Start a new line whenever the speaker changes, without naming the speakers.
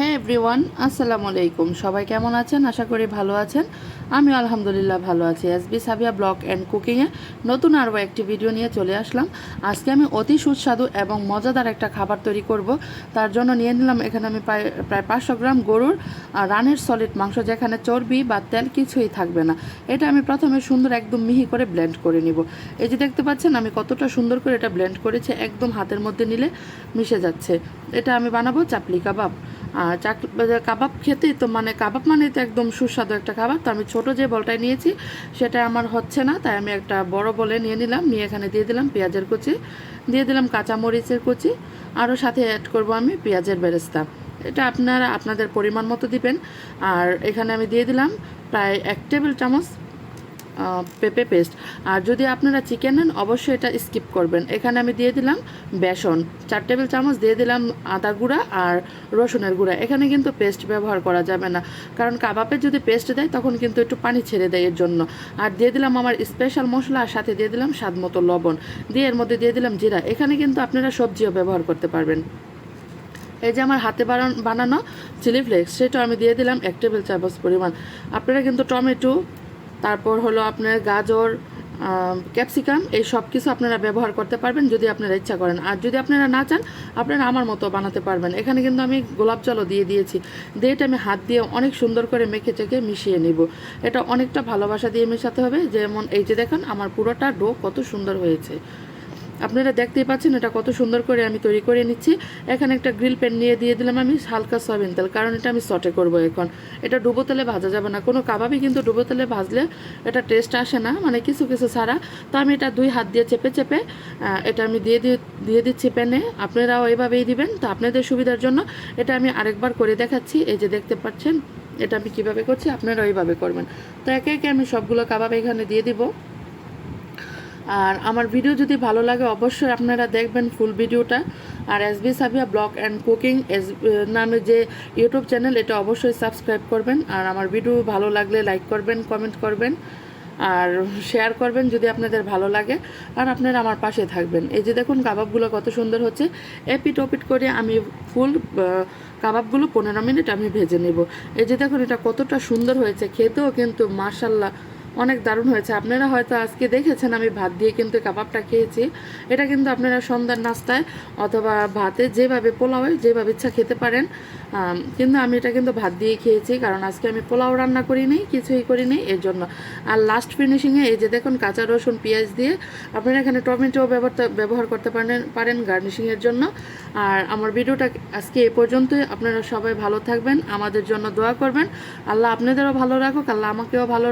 হ্যাঁ এভরিওয়ান আসসালামু আলাইকুম। সবাই কেমন আছেন? আশা করি ভালো আছেন। আমি আলহামদুলিল্লাহ ভালো আছি। S B Sabiya blog and কুকিংয়ে নতুন আরও একটি ভিডিও নিয়ে চলে আসলাম। আজকে আমি অতি সুস্বাদু এবং মজাদার একটা খাবার তৈরি করব। তার জন্য নিয়ে নিলাম এখানে আমি প্রায় প্রায় পাঁচশো গ্রাম গরুর রানের সলিড মাংস, যেখানে চর্বি বা তেল কিছুই থাকবে না। এটা আমি প্রথমে সুন্দর একদম মিহি করে ব্লেন্ড করে নিব। এই যে দেখতে পাচ্ছেন, আমি কতটা সুন্দর করে এটা ব্লেন্ড করেছি। একদম হাতের মধ্যে নিলে মিশে যাচ্ছে। এটা আমি বানাবো চাপলি কাবাব। চাক কাবাব খেতেই তো মানে কাবাব মানে তো একদম সুস্বাদু একটা খাবার। তো আমি ছোট যে বলটায় নিয়েছি, সেটা আমার হচ্ছে না, তাই আমি একটা বড় বলে নিয়ে নিলাম। নিয়ে এখানে দিয়ে দিলাম পেঁয়াজের কুচি, দিয়ে দিলাম কাঁচা মরিচের কুচি, আরও সাথে অ্যাড করব আমি পেঁয়াজের বেরেস্তা। এটা আপনারা, আপনাদের পরিমাণ মতো দিবেন। আর এখানে আমি দিয়ে দিলাম প্রায় এক টেবিল চামচ পেঁপে পেস্ট। আর যদি আপনারা চিকেন নেন, অবশ্যই এটা স্কিপ করবেন। এখানে আমি দিয়ে দিলাম বেসন। চার টেবিল চামচ দিয়ে দিলাম আদা গুঁড়া আর রসুনের গুঁড়া। এখানে কিন্তু পেস্ট ব্যবহার করা যাবে না। কারণ কাবাবে যদি পেস্ট দেয়, তখন কিন্তু একটু পানি ছেড়ে দেয় এর জন্য। আর দিয়ে দিলাম আমার স্পেশাল মশলা আর সাথে দিয়ে দিলাম স্বাদ মতো লবণ। দিয়ে এর মধ্যে দিয়ে দিলাম জিরা। এখানে কিন্তু আপনারা সবজিও ব্যবহার করতে পারবেন। এই যে আমার হাতে বানানো চিলি ফ্লেক্স সেটা আমি দিয়ে দিলাম এক টেবিল চামচ পরিমাণ। আপনারা কিন্তু টমেটো তারপর হলো আপনার গাজর ক্যাপসিকাম, এই সব কিছু আপনারা ব্যবহার করতে পারবেন যদি আপনারা ইচ্ছা করেন। আর যদি আপনারা না চান, আপনারা আমার মতো বানাতে পারবেন। এখানে কিন্তু আমি গোলাপ জলও দিয়ে দিয়েছি। দিয়ে এটা আমি হাত দিয়ে অনেক সুন্দর করে মেখে চেখে মিশিয়ে নিব। এটা অনেকটা ভালোবাসা দিয়ে মেশাতে হবে। যেমন এই যে দেখেন, আমার পুরোটা ডো কত সুন্দর হয়েছে। আপনারা দেখতেই পাচ্ছেন এটা কত সুন্দর করে আমি তৈরি করে নিচ্ছি। এখানে একটা গ্রিল প্যান নিয়ে দিয়ে দিলাম আমি হালকা সয়াবিন তেল, কারণ এটা আমি সটে করব এখন। এটা ডুবো তেলে ভাজা যাবে না। কোনো কাবাবই কিন্তু ডুবো তেলে ভাজলে এটা টেস্ট আসে না মানে কিছু কিছু ছাড়া। তো আমি এটা দুই হাত দিয়ে চেপে চেপে এটা আমি দিয়ে দিয়ে দিচ্ছি প্যানে। আপনারাও এইভাবেই দিবেন। তো আপনাদের সুবিধার জন্য এটা আমি আরেকবার করে দেখাচ্ছি। এই যে দেখতে পাচ্ছেন, এটা আমি কীভাবে করছি আপনারা ওইভাবে করবেন। তো একে একে আমি সবগুলো কাবাব এখানে দিয়ে দিব। আর আমার ভিডিও যদি ভালো লাগে, অবশ্যই আপনারা দেখবেন ফুল ভিডিওটা। আর S B Sabiya blog and cooking S নামে যে ইউটিউব চ্যানেল, এটা অবশ্যই সাবস্ক্রাইব করবেন। আর আমার ভিডিও ভালো লাগলে লাইক করবেন, কমেন্ট করবেন, আর শেয়ার করবেন যদি আপনাদের ভালো লাগে। আর আপনারা আমার পাশে থাকবেন। এই যে দেখুন কাবাবগুলো কত সুন্দর হচ্ছে। এপিট ওপিট করে আমি ফুল কাবাবগুলো পনেরো মিনিট আমি ভেজে নেব। এই যে দেখুন এটা কতটা সুন্দর হয়েছে। খেতেও কিন্তু মার্শাল্লাহ অনেক দারুণ হয়েছে। আপনারা হয়তো আজকে দেখেছেন, আমি ভাত দিয়ে কিন্তু কাবাবটা খেয়েছি। এটা কিন্তু আপনারা সন্ধ্যার নাস্তায় অথবা ভাতে যেভাবে পোলাও, যেভাবে ইচ্ছা খেতে পারেন। কিন্তু আমি এটা কিন্তু ভাত দিয়ে খেয়েছি, কারণ আজকে আমি পোলাও রান্না করি নি কিছুই করি নি এর জন্য আর লাস্ট ফিনিশিংয়ে এই যে দেখুন, কাঁচা রসুন, পেঁয়াজ দিয়ে আপনারা এখানে টমেটো ব্যবহার ব্যবহার করতে পারেন পারেন গার্নিশিংয়ের জন্য। আর আমার ভিডিওটা আজকে এ পর্যন্তই। আপনারা সবাই ভালো থাকবেন, আমাদের জন্য দোয়া করবেন। আল্লাহ আপনাদেরও ভালো রাখুক, আল্লাহ আমাকেও ভালো